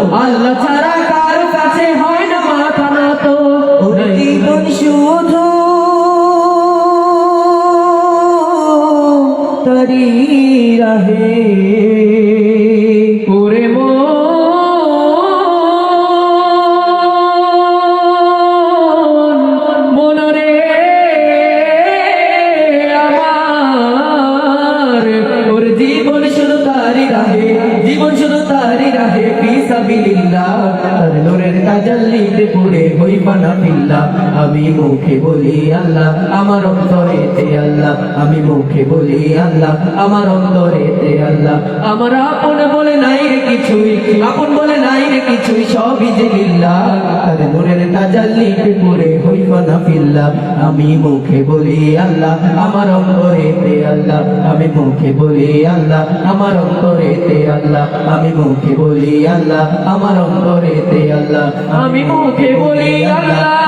আল্লাহ ছাড়া আমি মুখে বলি আল্লাহ, আমার অন্তরেতে আল্লাহ, আমি মুখে বলি আল্লাহ, আমার অন্তরেতে আল্লাহ। আমার আপন বলে নাই রে কিছুই, আপন বলে নাই রে কিছুই, সবই যে তার হই পানা ফিল্লা আমি মুখে বলি আল্লাহ, আমার আল্লাহ। আমি মুখে বলি আল্লাহ, আমার অন্তরেতে আল্লাহ। আমি মুখে বলি আল্লাহ, আমার আল্লাহ। আমি মুখে বলি Allah.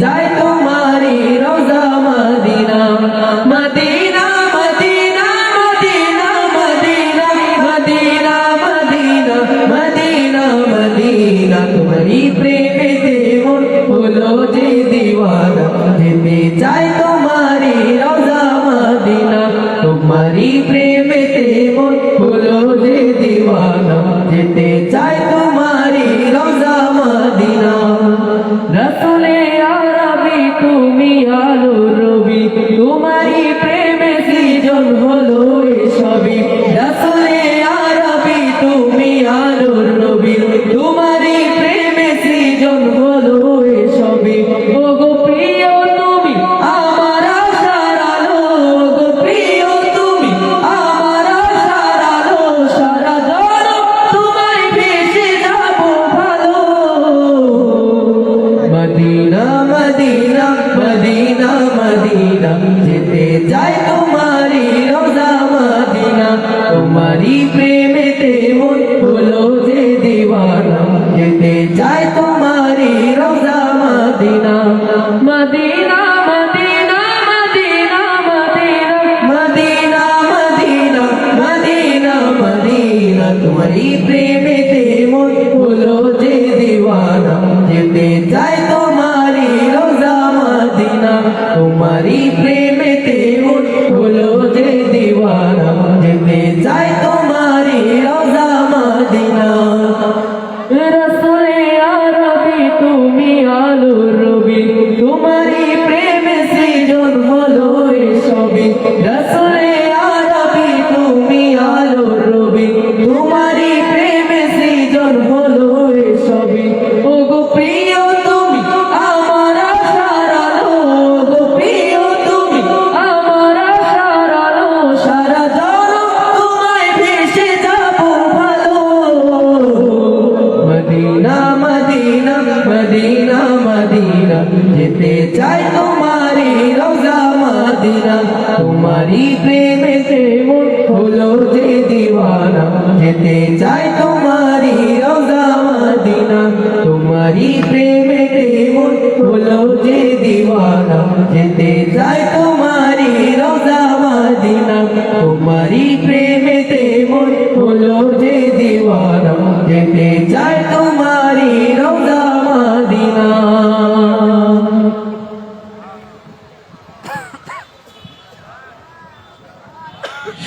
যায় তো। María love. যেতে চাই তোমারি রোজা মদিনা। তোমারি প্রেমেতে মন হলো যে দিওয়ানা। যেতে চাই তোমারি রোজা মদিনা। তোমারি প্রেমেতে মন হলো যে দিওয়ানা। যেতে চাই তোমারি রোজা মদিনা। তোমারি প্রেমেতে মন হলো যে দিওয়ানা। যেতে চাই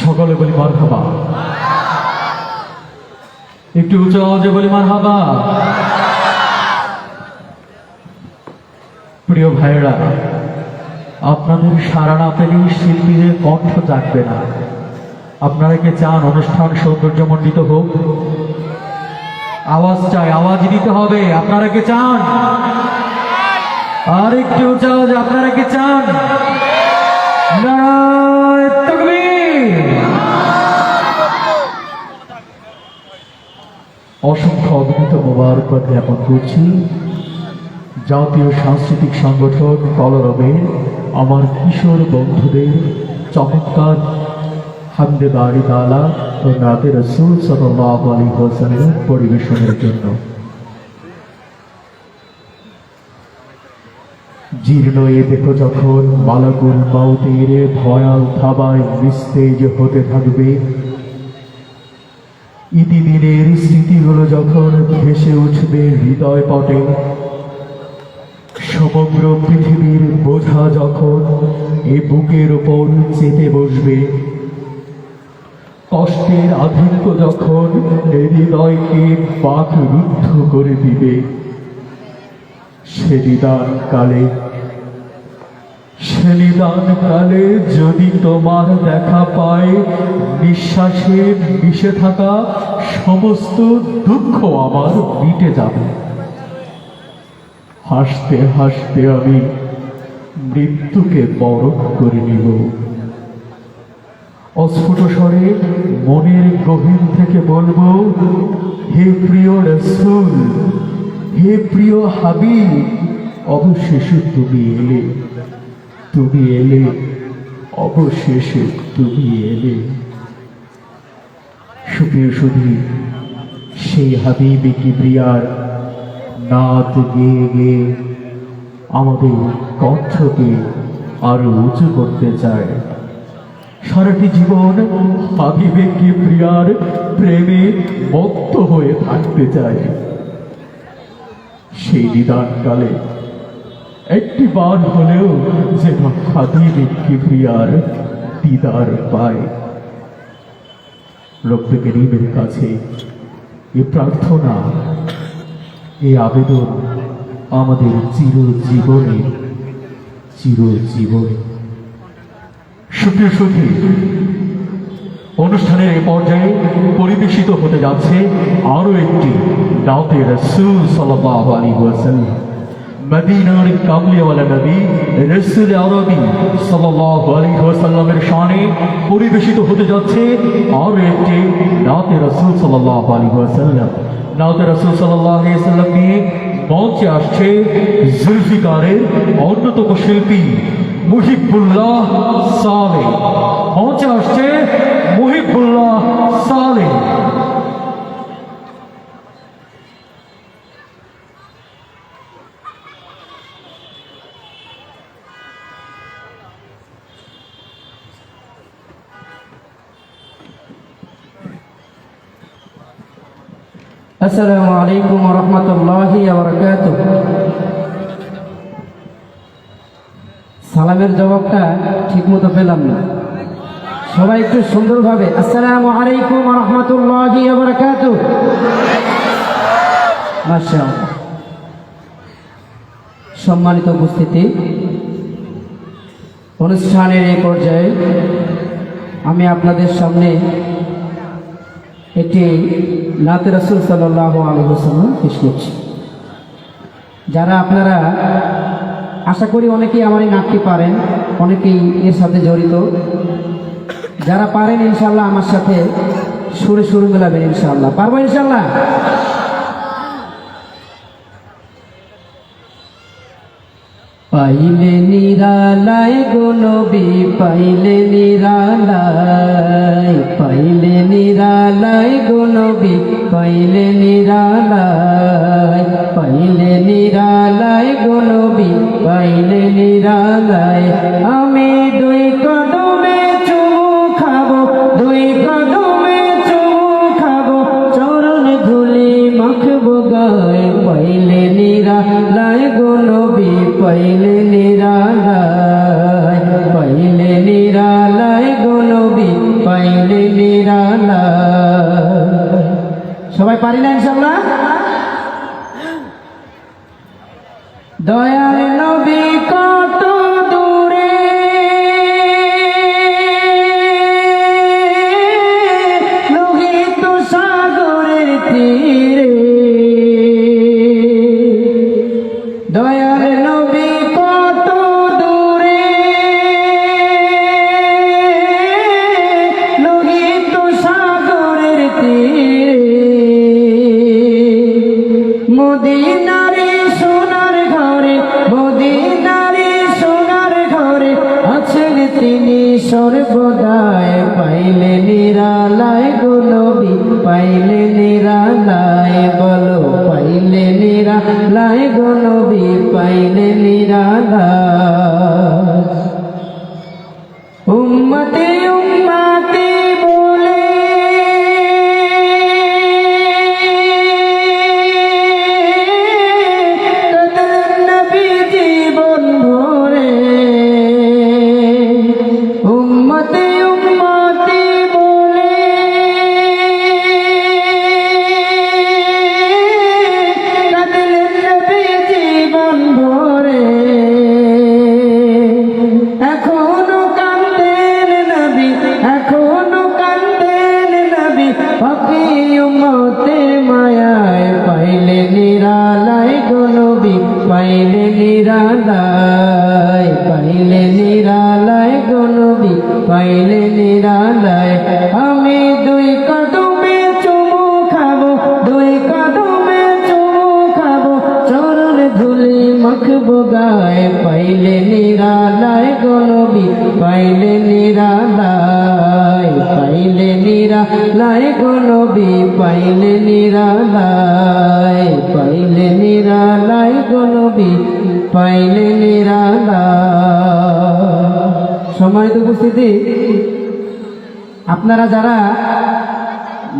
সকলে বলি মার হাবা একটু উঁচু আওয়াজে বলি মার হাবা প্রিয় ভাইয়েরা, আপনাদের সারা না পেলে শিল্পীদের কণ্ঠ জাগবে না। আপনারা কি চান অনুষ্ঠান সৌন্দর্যমণ্ডিত হোক? আওয়াজ চাই, আওয়াজ দিতে হবে। আপনারা কি চান? আর একটু উঁচা আওয়াজে আপনারা কি চান? নারায় অসংখ্য অভিনীত মোবারকবাদ জ্ঞাপন করছি। জাতীয় সাংস্কৃতিক সংগঠন কলরবের আমার কিশোর বন্ধুদের চমৎকার হামদে বাড়ি তালা ও নাতে রসুল সাল্লাহ আলী পরিবেশনের জন্য। জীর্ণ এ দেখো যখন মালাকুল মাউতের ভয়াল থাবায় নিস্তেজ হতে থাকবে ইতিদিনের স্মৃতি স্মৃতিগুলো যখন ভেসে উঠবে হৃদয় পটে, সমগ্র পৃথিবীর বোঝা যখন এ বুকের ওপর চেপে বসবে, কষ্টের আধিক্য যখন হৃদয়কে পাক রুদ্ধ করে দিবে, সে নিদান কালে নিদান কালে যদি তোমার দেখা পায়, নিঃশ্বাসে মিশে থাকা সমস্ত দুঃখ আমার মিটে যাবে। হাসতে হাসতে আমি মৃত্যুকে বরণ করে নিব অস্ফুট স্বরে মনের গভীর থেকে বলব, হে প্রিয় রসুল, হে প্রিয় হাবিব, অবশেষে তুমি এলে। তুমি এলে, অবশেষে তুমি এলে। সুপ্রিয় সুধী, সেই হাবিবে কিবরিয়ার নাচ গেয়ে গেয়ে আমাদের কণ্ঠকে আরও উঁচু করতে চায়। সারাটি জীবন হাবিবে কিবরিয়ার প্রেমে মত্ত হয়ে থাকতে চায়। সেই নিদানকালে একটি বার হলেও যে যেন হাবিবে কিবরিয়ার দিদার পায়। রব্বে করিমের কাছে এ প্রার্থনা এই আবেদন আমাদের চিরজীবনে চিরজীবনে। সুপ্রিয় সুধী অনুষ্ঠানের এই পর্যায়ে পরিবেশিত হতে যাচ্ছে আরও একটি দাওতে রসুল সাল্লাহ আলী ওয়াসাল্লাম। মদিনার কামলিওয়ালা নবী, রসুল আরবি সাল্লাহ আলী ওয়াসাল্লামের শানে পরিবেশিত হতে যাচ্ছে আরও একটি দাওতে রসুল সাল্লাহ আলী ওয়াসাল্লাম। দাওতে রসুল সাল্লাহ আলী সাল্লাম নিয়ে মঞ্চে আসছে জুলফিকারের অন্যতম শিল্পী মুহিবুল্লাহ সালে। মঞ্চে আসছে মুহিবুল্লাহ সালে। আসসালামু আলাইকুম রহমতুল্লাহি বারাকাতুহ। সালামের জবাবটা ঠিক মতো পেলাম না। সবাই একটু সুন্দরভাবে, আসসালামু আলাইকুম রহমতুল্লাহি মাশাআল্লাহ। সম্মানিত উপস্থিতি, অনুষ্ঠানের এই পর্যায়ে আমি আপনাদের সামনে একটি নাতে রাসুল সাল্লাহ আলহ্লাম পেশ করছি। যারা আপনারা, আশা করি অনেকেই আমার এই নাটটি পারেন, অনেকেই এর সাথে জড়িত। যারা পারেন ইনশাল্লাহ আমার সাথে সুরে সুর মেলাবেন ইনশাল্লাহ পারব ইনশাল্লাহ পাইলে নিরালায় গো নবী পাইলে নিরালায় পাইলে নিরালায় গো নবী পাইলে নিরালায় পাইলে নিরালায় গো পাইলে নিরালায়। সবাই পারি না ইনশাল্লাহ দয়ার সর্বদায় পাইলে নিরালায় গোলবি পাইলে নিরালায় বলো পাইলে নিরালায় গোলবি পাইলে নিরালায়। গায়ে পাইলে নিরালায় গো নবী পাইলে নিরালায় পাইলে নিরালায় গো নবী পাইলে নিরালায় পাইলে নিরালায় গো নবী পাইলে নিরালায়। সময় তো উপস্থিতি, আপনারা যারা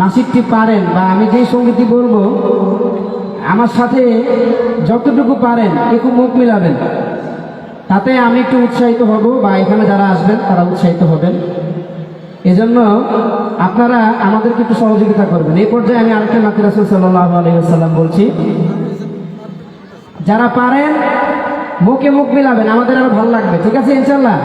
নাসিকটি পারেন বা আমি যেই সঙ্গীতটি বলব আমার সাথে যতটুকু পারেন একটু মুখ মিলাবেন। তাতে আমি একটু উৎসাহিত হব বা এখানে যারা আসবেন, তারা উৎসাহিত হবেন। এজন্য আপনারা আমাদেরকে একটু সহযোগিতা করবেন। এই পর্যায়ে আমি আরেকটা নাতি রাসুল সাল্লাহ আলহিহাল্লাম বলছি, যারা পারেন মুখে মুখ মিলাবেন, আমাদের আরও ভালো লাগবে। ঠিক আছে ইনশাল্লাহ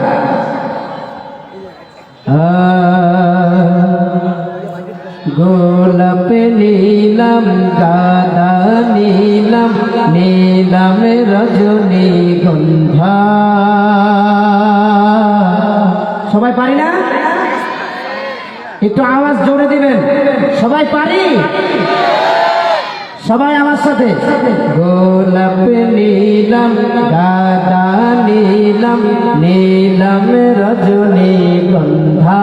গোলাপ নীলাম, গাদা নীলাম নীলাম রজনী গন্ধা। সবাই পারি না? একটু আওয়াজ জোরে দিবেন। সবাই পারি? সবাই আমার সাথে। গোলাপ নীলাম, গাদা নীলাম নীলাম রজনী গন্ধা।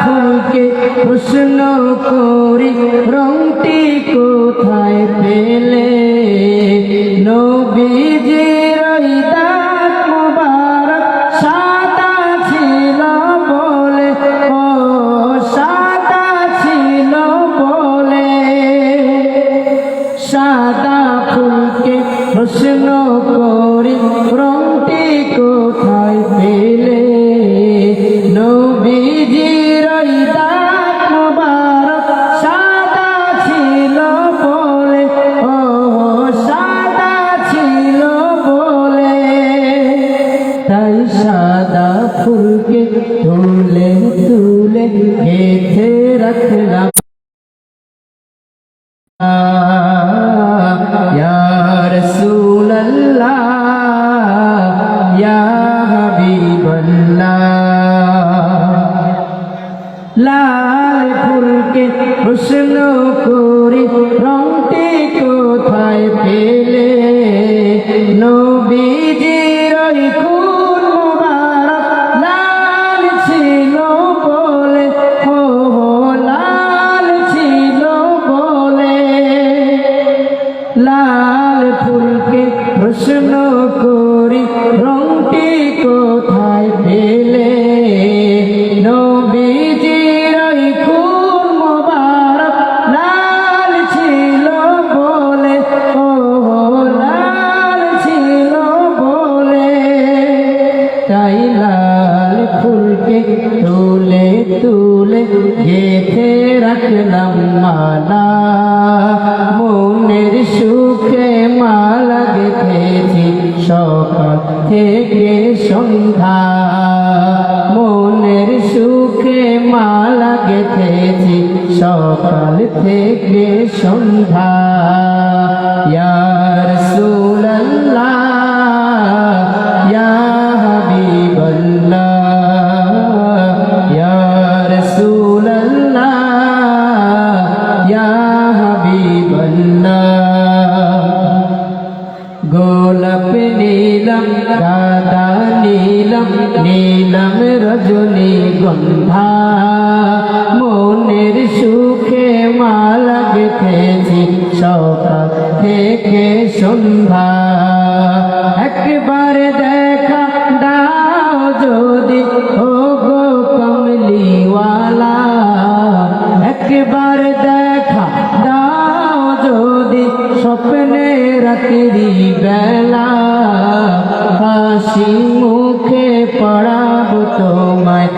ফুলকে প্রশ্ন করি রংটি কোথায় পেলে? নবীজির রব্বি তুলে গেথে রাখলাম মালা। মনের সুখে মালা গেথেছি সকাল থেকে সন্ধ্যা। মনের সুখে মালা গেথেছি সকাল থেকে সন্ধ্যা। নীলম রজনী গন্ধা। মনের সুখে মালা গেথেছি সকাল থেকে সন্ধ্যা। রাতেরি বেলা হাসি মুখে পড়াবো তোমায়।